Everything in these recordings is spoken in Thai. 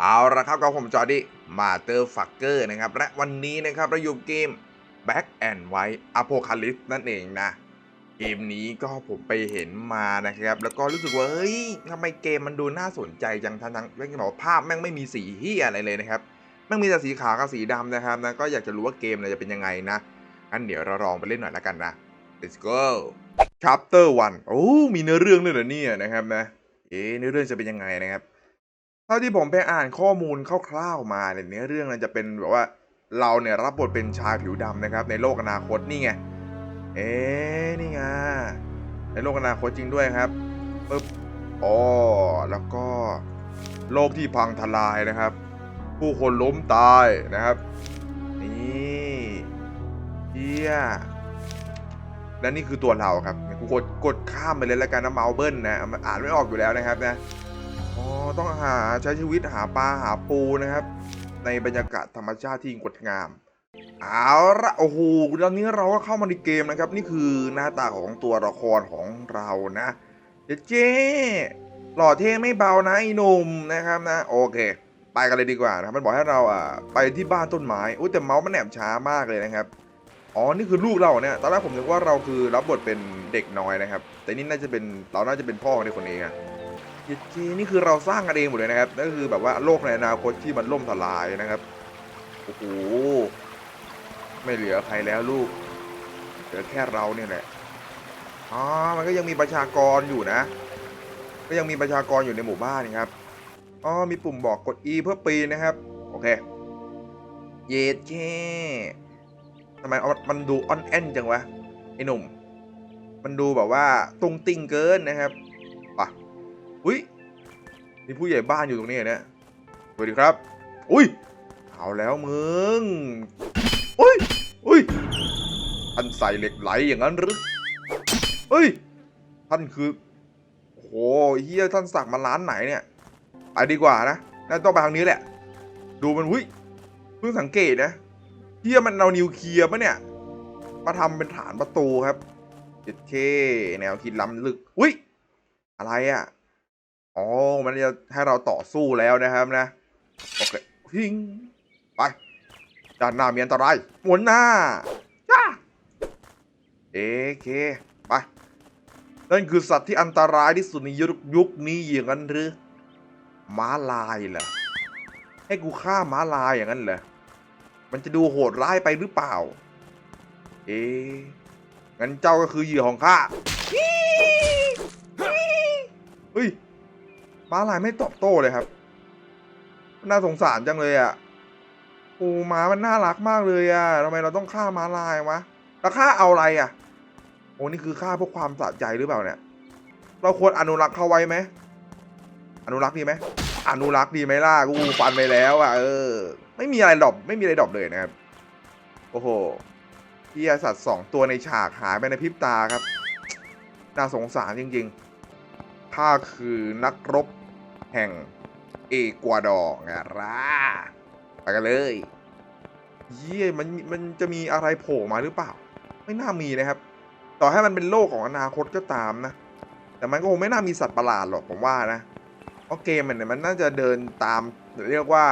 เอาละครับกับผมจอดี้มาเตอร์ฟักเกอร์นะครับ และวันนี้นะครับเราอยู่เกม Back and White Apocalypse นั่นเองนะ เกมนี้ก็ผมไปเห็นมานะครับ แล้วก็รู้สึกว่าเฮ้ยทำไมเกมมันดูน่าสนใจจังทั้งทั้งแม่งบอกภาพแม่งไม่มีสีเฮียอะไรเลยนะครับแม่งมีแต่สีขาวกับสีดำนะครับนะก็อยากจะรู้ว่าเกมเนี่ยจะเป็นยังไงนะงั้นเดี๋ยวเราลองไปเล่นหน่อยและกันนะ let's go chapter 1โอ้มีเนื้อเรื่องด้วยเหรอเนี่ยนะครับนะ เอ๊ะเนื้อเรื่องจะเป็นยังไงนะครับ เท่าที่ผมไปอ่านข้อมูลคร่าวๆมาเนี่ยเนื้อเรื่องมันจะเป็นแบบว่าเราเนี่ยรับบทเป็นชายผิวดำนะครับ ในโลกอนาคตนี่ไง เอ๊ะนี่ไงในโลกอนาคตจริงด้วยครับปึ๊บอ๋อแล้วก็โลกที่พังทลายนะครับ ผู้คนล้มตายนะครับ นี่เฮีย และนี่คือตัวเราครับกูกดกดข้ามไปเลยแล้วกันนะเมาเบิลนะมันอ่านไม่ออกอยู่แล้วนะครับนะอ๋อต้องหาใช้ชีวิตหาปลาหาปูนะครับ ในบรรยากาศธรรมชาติที่งดงามเอาละโอ้โหตอนนี้เราก็เข้ามาในเกมนะครับ นี่คือหน้าตาของตัวละครของเรานะเจ๊เจ๊หล่อเท่ไม่เบานะไอ้หนุ่มนะครับนะโอเค ไปกันเลยดีกว่านะครับมันบอกให้เราอะไปที่บ้านต้นไม้อุ้ยแต่เมาส์มันแหนบช้ามากเลยนะครับ อ๋อ นี่คือลูกเราเนี่ย ตอนแรกผมนึกว่าเราคือรับบทเป็นเด็กน้อยนะครับ แต่นี่น่าจะเป็นเราน่าจะเป็นพ่อของเด็กคนนี้อะเจเจนี่คือเราสร้างกันเองหมดเลยนะครับ นั่นคือแบบว่าโลกในอนาคตที่มันล่มทลายนะครับ โอ้โห ไม่เหลือใครแล้วลูก เหลือแค่เราเนี่ยแหละ อ๋อ มันก็ยังมีประชากรอยู่นะ ก็ยังมีประชากรอยู่ในหมู่บ้านครับ อ๋อ มีปุ่มบอกกด E เพื่อปีนนะครับ โอเค เยดแค่ ทำไมมันดูออนแอนจังวะไอ้หนุ่ม มันดูแบบว่าตุงติงเกินนะครับปะอุ้ยมีผู้ใหญ่บ้านอยู่ตรงนี้เนี่ยสวัสดีครับ อุ้ยเอาแล้วมึงอุ้ยอุ้ยท่านใส่เหล็กไหลอย่างนั้นหรือเฮ้ยท่านคือโอ้โหเฮียท่านสักมาร้านไหนเนี่ยไปดีกว่านะน่าต้องไปทางนี้แหละ ดูมันอุ้ยเพิ่งสังเกตนะ เฮียมันเอานิวเคลียร์ปะเนี่ย มาทำเป็นฐานประตูครับเจ็ดเคแนวคิดล้ำลึก อุ้ย อะไรอะ อ๋อ มันจะให้เราต่อสู้แล้วนะครับนะ โอเคพิงไปด้านหน้ามีอันตรายหมุนหน้าจ้าเอเคไป นั่นคือสัตว์ที่อันตรายที่สุดในยุคยุคนี้อย่างนั้นหรือม้าลายเหรอให้กูฆ่าม้าลายอย่างนั้นเหรอ มันจะดูโหดร้ายไปหรือเปล่า เอ๊งั้นเจ้าก็คือเหยื่อของข้าเฮ้ยม้าลายไม่ตอบโต้เลยครับ น่าสงสารจังเลยอะ่ะโอ้ม้ามันน่ารักมากเลยอะ่ะทำไมเราต้องฆ่าม้าลายวะแล้วฆ่าเอาอะไรอะ่ะ โอ้นี่คือฆ่าเพื่อความสะใจหรือเปล่าเนี่ย เราควรอนุรักษ์เขาไว้ไหม อนุรักษ์ดีไหม อนุรักษ์ดีไหมล่ะ กูฟันไปแล้วอะ่ะเออ ไม่มีอะไรดรอปไม่มีอะไรดรอปเลยนะครับ โอ้โหเฮียสัตว์สองตัวในฉากหายไปในพริบตาครับ น่าสงสารจริงๆข้าคือนักรบแห่งเอกวาดอร์ไงล่ะไปกันเลยเยี่ยมันมันจะมีอะไรโผล่มาหรือเปล่า ไม่น่ามีนะครับ ต่อให้มันเป็นโลกของอนาคตก็ตามนะ แต่มันก็คงไม่น่ามีสัตว์ประหลาดหรอกผมว่านะเพราะเกมมันเนี่ยมันน่าจะเดินตามเรียกว่า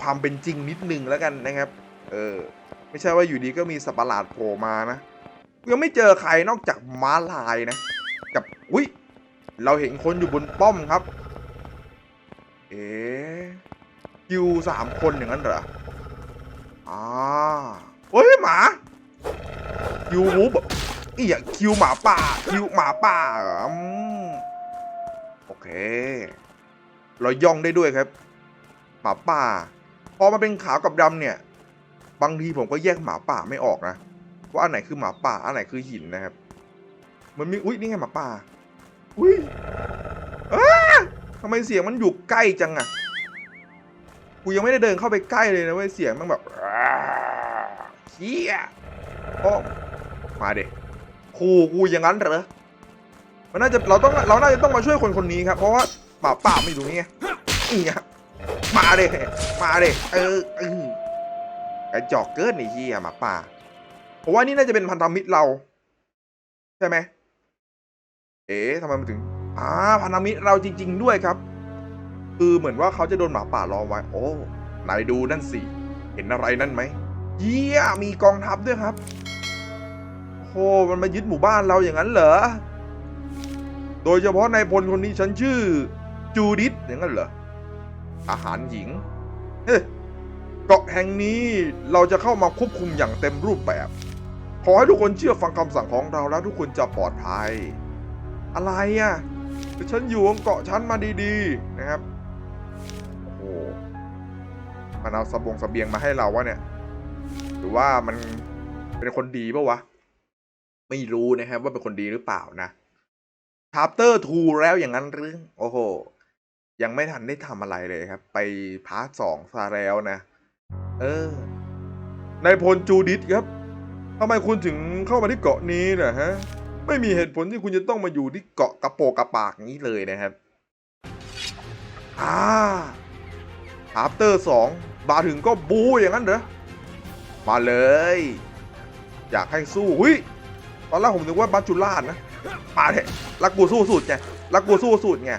ความเป็นจริงนิดนึงแล้วกันนะครับ เออ ไม่ใช่ว่าอยู่ดีก็มีสัตว์ประหลาดโผล่มานะยังไม่เจอใครนอกจากม้าลายนะ กับอุ้ยเราเห็นคนอยู่บนป้อมครับ เอ๊คิวสามคนอย่างนั้นเหรออ่าเฮ้ยหมาคิวมูฟอีอะคิวหมาป่าคิวหมาป่าออืมโอเค เราย่องได้ด้วยครับหมาป่า พอมาเป็นขาวกับดำเนี่ย บางทีผมก็แยกหมาป่าไม่ออกนะว่าอันไหนคือหมาป่าอันไหนคือหินนะครับ มันมีอุ้ยนี่ไงหมาป่า อุ้ยอ้าทำไมเสียงมันอยู่ใกล้จังอะกูยังไม่ได้เดินเข้าไปใกล้เลยนะเว้ยเสียงมันแบบเฮียโอ้มาเด็กคู่กูอย่างนั้นเหรอมันน่าจะเราต้องเราน่าจะต้องมาช่วยคนคนนี้ครับเพราะว่าหมาป่าไม่อยู่นี่ไงนี่ไง มาเด็มาเด็เออเออกระจอกเกินไอ้เฮียหมาป่าผมว่านี่น่าจะเป็นพันธมิตรเรา ใช่ไหมเอ๊ะทำไมมันถึงอ่าพันธมิตรเราจริง ๆ ด้วยครับ คือเหมือนว่าเขาจะโดนหมาป่าล้อมไว้ โอ้นายดูนั่นสิเห็นอะไรนั่นไหมเยี่ยมีกองทัพด้วยครับโอ้มันมายึดหมู่บ้านเราอย่างนั้นเหรอโดยเฉพาะนายพลคนนี้ฉันชื่อจูดิตอย่างนั้นเหรอ ทหารหญิงเกาะแห่งนี้เราจะเข้ามาควบคุมอย่างเต็มรูปแบบ ขอให้ทุกคนเชื่อฟังคำสั่งของเราแล้วทุกคนจะปลอดภัย อะไรอะฉันอยู่บนเกาะฉันมาดีๆนะครับโอ้โหมันเอาสบงเสบียงมาให้เราวะเนี่ย หรือว่ามันเป็นคนดีปะวะ ไม่รู้นะครับว่าเป็นคนดีหรือเปล่านะชาร์เตอร์ทูแล้วอย่างนั้นหรือโอ้โห ยังไม่ทันได้ทำอะไรเลยครับ ไปพาร์ทสองซะแล้วนะ เออนายพลจูดิตครับทำไมคุณถึงเข้ามาที่เกาะนี้นะฮะ ไม่มีเหตุผลที่คุณจะต้องมาอยู่ที่เกาะกระโปกกระปากนี้เลยนะครับอ่าชาร์เตอร์สองมาถึงก็บูอย่างนั้นเหรอ มาเลย อยากให้สู้หุยตอนแรกผมนึกว่าบัจจุราชนะมาเถอะรักกูสู้สุดไงรักกูสู้สุดไง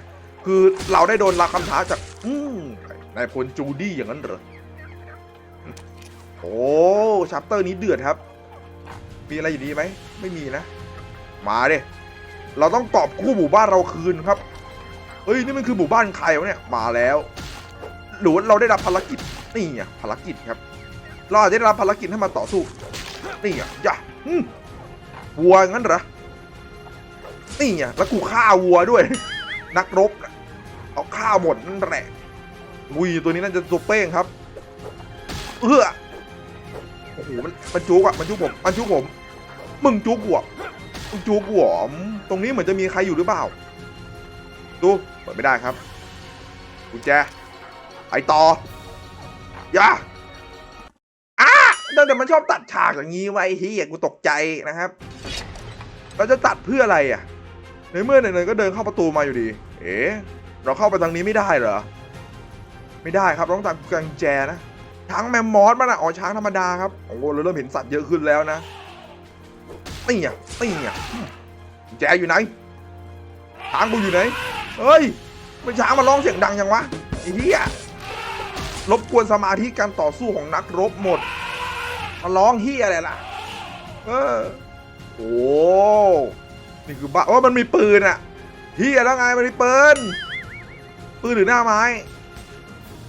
คือเราได้โดนรับคำท้าจาก อืมนายพลจูดี้อย่างนั้นเหรอ โอ้ชัปเตอร์นี้เดือดครับ มีอะไรอยู่ดีไหม ไม่มีนะ มาเด้เราต้องกอบกู้หมู่บ้านเราคืนครับ เฮ้ย นี่มันคือหมู่บ้านใครวะเนี่ย มาแล้วหรือว่าเราได้รับภารกิจ นี่อะภารกิจครับ เราอาจจะได้รับภารกิจให้มาต่อสู้ นี่อะอย่าวัวงั้นเหรอ นี่อะแล้วกูฆ่าวัวด้วย นักรบ เอาฆ่าวหมดนั่นแหละวุยตัวนี้น่าจะตัวเป้งครับเอื้อโอ้โหมันมันจุกอะมันจุกผมมันจุกผม มึงจุกหัวมึงจุกหัวอืมตรงนี้เหมือนจะมีใครอยู่หรือเปล่า ดูเปิดไม่ได้ครับกุญแจไปต่ออย่าอ้าแต่แต่มันชอบตัดฉากอย่างนี้ไว้เฮียกูตกใจนะครับเราจะตัดเพื่ออะไรอะ ในเมื่อไหนๆก็เดินเข้าประตูมาอยู่ดี เอ๋ เราเข้าไปทางนี้ไม่ได้เหรอ ไม่ได้ครับต้องตัดกุญแจนะ ช้างแมมมอสมันอะอ๋อช้างธรรมดาครับ โอ้โหเราเริ่มเห็นสัตว์เยอะขึ้นแล้วนะนี่อะนี่อะอืมกุญแจอยู่ไหน ช้างกูอยู่ไหน เฮ้ย มันช้างมาร้องเสียงดังยังวะไอ้เหี้ยรบกวนสมาธิการต่อสู้ของนักรบหมดมาร้องเฮียอะไรล่ะ เออ โอ้ นี่คือบ้าว่ามันมีปืนอะเฮียแล้วไงมันมีปืน ปืนหรือหน้าไม้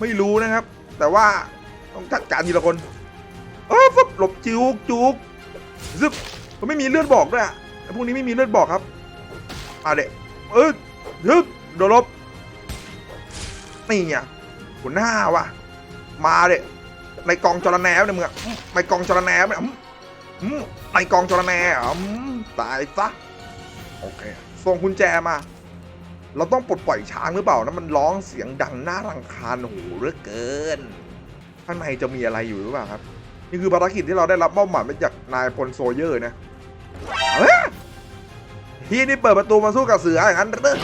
ไม่รู้นะครับ แต่ว่าต้องจัดการทีละคนเออฟึบหลบจิวกจุกซึบมันไม่มีเลือดบอกด้วยอะพวกนี้ไม่มีเลือดบอกครับอะเด็เออฮึบโดนลบนี่ไงหัวหน้าวะมาเด็ในกองจระแนวเนี่ยมึงอะในกองจระแนวเนี่ยในกองจระแนวอืมตายซะโอเคส่งกุญแจมา เราต้องปลดปล่อยช้างหรือเปล่านะมันร้องเสียงดังน่ารังคาญหูเหลือเกิน ข้างในจะมีอะไรอยู่หรือเปล่าครับ นี่คือภารกิจที่เราได้รับมอบหมายมาจากนายพลโซเยอร์นะเฮ้ยที่นี่เปิดประตูมาสู้กับเสืออย่างนั้นหรือ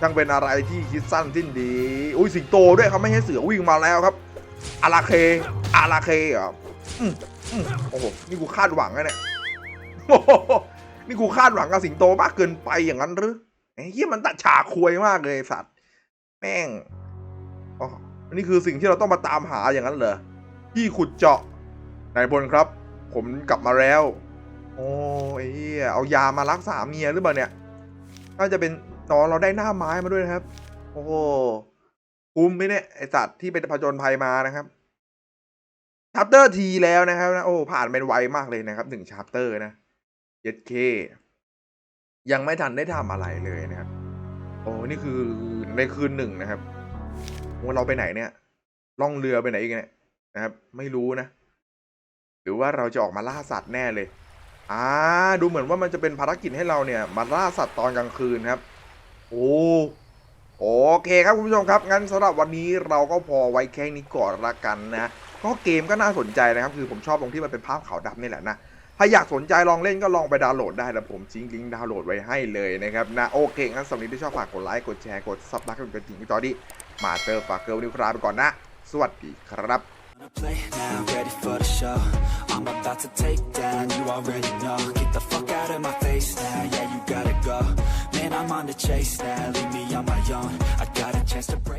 ช่างเป็นอะไรที่คิดสั้นสิ้นดี อุ้ยสิงโตด้วยเขาไม่ให้เสือวิ่งมาแล้วครับอาราเคอาราเคเหรออโอ้โหนี่กูคาดหวังนะเนี่ยโอ้โหนี่กูคาดหวังกับสิงโตมากเกินไปอย่างนั้นหรือ ไอ้เหี้ยมันตัดฉากควยมากเลยสัตว์ แม่งอ๋อนนี้คือสิ่งที่เราต้องมาตามหาอย่างนั้นเหรอที่ขุดเจาะนายพลครับ ผมกลับมาแล้ว โอ้ไอ้เหี้ยเอายามารักษาเมียหรือเปล่าเนี่ยน่าจะเป็นนอนเราได้หน้าไม้มาด้วยนะครับ โอ้หคุ้มไหมเนี่ยไอสัตว์ที่เป็นผจญภัยมานะครับชาร์เตอร์ทีแล้วนะครับนะโอ้ผ่านเป็นไวมากเลยนะครับหนึ่งชาร์เตอร์นะเย็ดเค ยังไม่ทันได้ทำอะไรเลยนะครับ โอ้นี่คือในคืนหนึ่งนะครับว่าเราไปไหนเนี่ย ล่องเรือไปไหนอีกเนี่ยนะครับ ไม่รู้นะ หรือว่าเราจะออกมาล่าสัตว์แน่เลยอ่าดูเหมือนว่ามันจะเป็นภารกิจให้เราเนี่ย มาล่าสัตว์ตอนกลางคืนครับ โอ้โอเคครับคุณผู้ชมครับ งั้นสำหรับวันนี้เราก็พอไว้แค่นี้ก่อนละกันนะ ก็เกมก็น่าสนใจนะครับ คือผมชอบตรงที่มันเป็นภาพขาวดำนี่แหละนะ ถ้าอยากสนใจลองเล่นก็ลองไปดาวน์โหลดได้แล้วผมทิ้งลิงก์ดาวน์โหลดไว้ให้เลยนะครับนะโอเคงั้นสำหรับที่ชอบฝากกดไลค์กดแชร์กดซับสไครป์กดติ่งจอดีมาเตอร์ฝากเกิร์ลนิวคราไปก่อนนะ สวัสดีครับ Play now, ready for the show. I'm about to take down, you already know. Get the fuck out of my face now, yeah, you gotta go. Man, I'm on the chase now, leave me on my own. I got a chance to break.